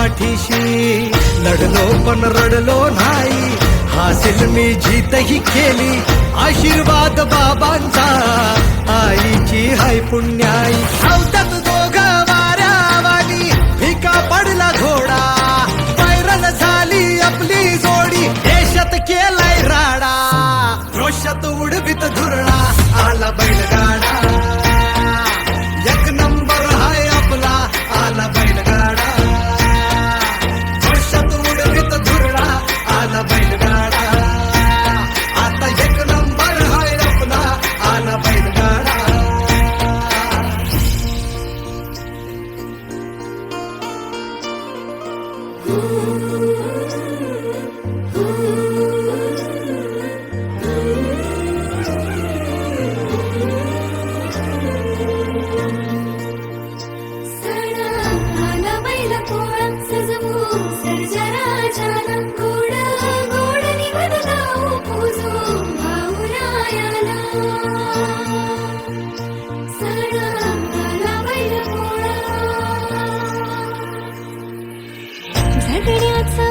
पाठीशी. लढलो पण रडलो नाही. हासिल मी जीतही केली. आशीर्वाद बाबांचा. आईची हाय पुण्याई. सौदत दोघ वाऱ्यावाली भिका पडला घोडा. व्हायरल झाली आपली जोडी. देशात केलाय राडा. रोषात उडवित धुरळा. आला बैलगा Ooh. झगड्याचा